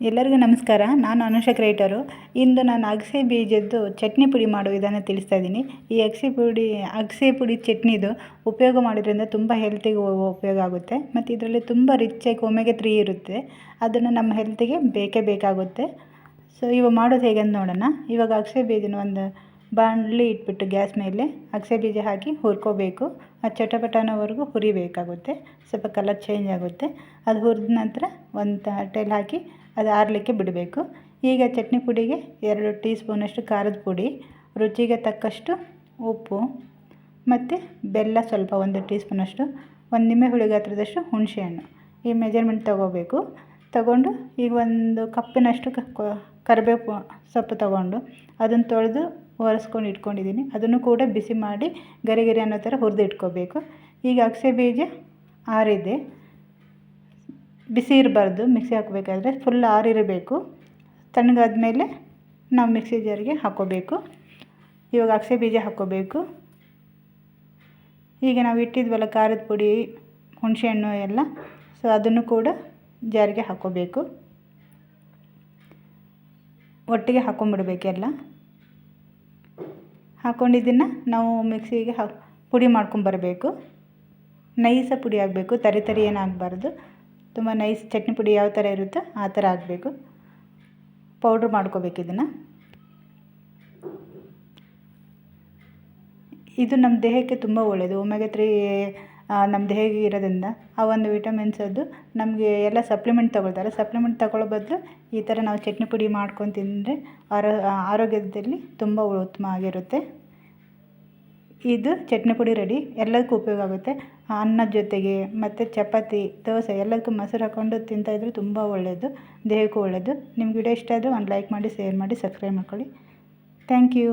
ಎಲ್ಲರಿಗೂ ನಮಸ್ಕಾರ. ನಾನು ಅನುಷ ಕ್ರೈಟರು ಇಂದು ನಾನು ಅಗಸೆ ಬೀಜದ್ದು ಚಟ್ನಿ ಪುಡಿ ಮಾಡೋ ವಿಧಾನ ತಿಳಿಸ್ತಾ ಇದ್ದೀನಿ. ಈ ಅಗಸೆ ಪುಡಿ ಅಗಸೆ ಪುಡಿ ಚಟ್ನಿದು ಉಪಯೋಗ ಮಾಡೋದ್ರಿಂದ ತುಂಬ ಹೆಲ್ತಿಗೆ ಉಪಯೋಗ ಆಗುತ್ತೆ. ಮತ್ತು ಇದರಲ್ಲಿ ತುಂಬ ರಿಚಾಗಿ ಒಮೆಗೆ ತ್ರೀ ಇರುತ್ತೆ. ಅದನ್ನು ನಮ್ಮ ಹೆಲ್ತಿಗೆ ಬೇಕೇ ಬೇಕಾಗುತ್ತೆ. ಸೊ ಇವಾಗ ಮಾಡೋದು ಹೇಗೆ ಅಂತ ನೋಡೋಣ. ಇವಾಗ ಅಗಸೆ ಬೀಜನ ಒಂದು ಬಾಣಲಿ ಇಟ್ಬಿಟ್ಟು ಗ್ಯಾಸ್ ಮೇಲೆ ಅಗಸೆ ಬೀಜ ಹಾಕಿ ಹುರ್ಕೋಬೇಕು. ಅದು ಚಟಪಟನವರೆಗೂ ಹುರಿಬೇಕಾಗುತ್ತೆ. ಸ್ವಲ್ಪ ಕಲರ್ ಚೇಂಜ್ ಆಗುತ್ತೆ. ಅದು ಹುರಿದ ನಂತರ ಒಂದು ತಟ್ಟೆಲಿ ಹಾಕಿ ಅದು ಆರಲಿಕ್ಕೆ ಬಿಡಬೇಕು. ಈಗ ಚಟ್ನಿ ಪುಡಿಗೆ ಎರಡು ಟೀ ಸ್ಪೂನಷ್ಟು ಖಾರದ ಪುಡಿ, ರುಚಿಗೆ ತಕ್ಕಷ್ಟು ಉಪ್ಪು ಮತ್ತು ಬೆಲ್ಲ ಸ್ವಲ್ಪ ಒಂದು ಟೀ ಸ್ಪೂನಷ್ಟು ಒಂದು ನಿಂಬೆ ಹುಳಿ ಗಾತ್ರದಷ್ಟು ಹುಣಸೆಹಣ್ಣು. ಈ ಮೆಜರ್ಮೆಂಟ್ ತೊಗೋಬೇಕು. ತಗೊಂಡು ಈಗ ಒಂದು ಕಪ್ಪಿನಷ್ಟು ಕರಿಬೇವು ಸೊಪ್ಪು ತಗೊಂಡು ಅದನ್ನು ತೊಳೆದು ಒರೆಸ್ಕೊಂಡು ಇಟ್ಕೊಂಡಿದ್ದೀನಿ. ಅದನ್ನು ಕೂಡ ಬಿಸಿ ಮಾಡಿ ಗರಿ ಗರಿ ಅನ್ನೋ ಥರ ಹುರಿದು ಇಟ್ಕೋಬೇಕು ಈಗ ಅಗಸೆ ಬೀಜ ಆರಿದೆ. ಬಿಸಿ ಇರಬಾರ್ದು, ಮಿಕ್ಸಿ ಹಾಕಬೇಕಾದ್ರೆ ಫುಲ್ ಆರಿರಬೇಕು. ತಣ್ಣಗಾದ್ಮೇಲೆ ನಾವು ಮಿಕ್ಸಿ ಜಾರಿಗೆ ಹಾಕ್ಕೋಬೇಕು ಇವಾಗ ಅಗಸೆ ಬೀಜ ಹಾಕ್ಕೋಬೇಕು ಈಗ ನಾವು ಇಟ್ಟಿದ್ವಲ್ಲ ಖಾರದ ಪುಡಿ, ಹುಣಸೆಹಣ್ಣು ಎಲ್ಲ ಸೊ ಅದನ್ನು ಕೂಡ ಜಾರಿಗೆ ಹಾಕ್ಕೋಬೇಕು ಒಟ್ಟಿಗೆ ಹಾಕ್ಕೊಂಬಿಡ್ಬೇಕೆಲ್ಲ ಹಾಕ್ಕೊಂಡಿದ್ದನ್ನು ನಾವು ಮಿಕ್ಸಿಗೆ ಹಾಕಿ ಪುಡಿ ಮಾಡ್ಕೊಂಬರಬೇಕು. ನೈಸ ಪುಡಿ ಆಗಬೇಕು, ತರಿ ತರಿ ಏನು ಆಗಬಾರ್ದು. ತುಂಬ ನೈಸ್ ಚಟ್ನಿ ಪುಡಿ ಯಾವ ಥರ ಇರುತ್ತೋ ಆ ಥರ ಆಗಬೇಕು. ಪೌಡ್ರ್ ಮಾಡ್ಕೋಬೇಕು ಇದನ್ನು. ಇದು ನಮ್ಮ ದೇಹಕ್ಕೆ ತುಂಬ ಒಳ್ಳೆಯದು ಒಮೆಗೆ ತ್ರೀ ನಮ್ಮ ದೇಹಕ್ಕೆ ಇರೋದ್ರಿಂದ ಆ ಒಂದು ವಿಟಮಿನ್ಸ್ ಅದು ನಮಗೆ ಎಲ್ಲ ಸಪ್ಲಿಮೆಂಟ್ ತೊಗೊಳ್ತಾರೆ. ಸಪ್ಲಿಮೆಂಟ್ ತಗೊಳ್ಳೋ ಬದಲು ಈ ಥರ ನಾವು ಚಟ್ನಿ ಪುಡಿ ಮಾಡ್ಕೊಂಡು ತಿಂದರೆ ಆರೋ ಆರೋಗ್ಯದಲ್ಲಿ ತುಂಬ ಉತ್ತಮ ಆಗಿರುತ್ತೆ. ಇದು ಚಟ್ನಿ ಪುಡಿ ರೆಡಿ ಎಲ್ಲದಕ್ಕೂ ಉಪಯೋಗ ಆಗುತ್ತೆ. ಅನ್ನದ ಜೊತೆಗೆ ಮತ್ತು ಚಪಾತಿ, ದೋಸೆ ಎಲ್ಲದಕ್ಕೂ ಮೊಸರು ಹಾಕ್ಕೊಂಡು ತಿಂತಾಯಿದ್ರೆ ತುಂಬ ಒಳ್ಳೆಯದು ದೇಹಕ್ಕೂ ಒಳ್ಳೆಯದು ನಿಮ್ಗೆ ವಿಡಿಯೋ ಇಷ್ಟ ಆದರೆ ಒಂದು ಲೈಕ್ ಮಾಡಿ ಶೇರ್ ಮಾಡಿ ಸಬ್ಸ್ಕ್ರೈಬ್ ಮಾಡ್ಕೊಳ್ಳಿ. Thank you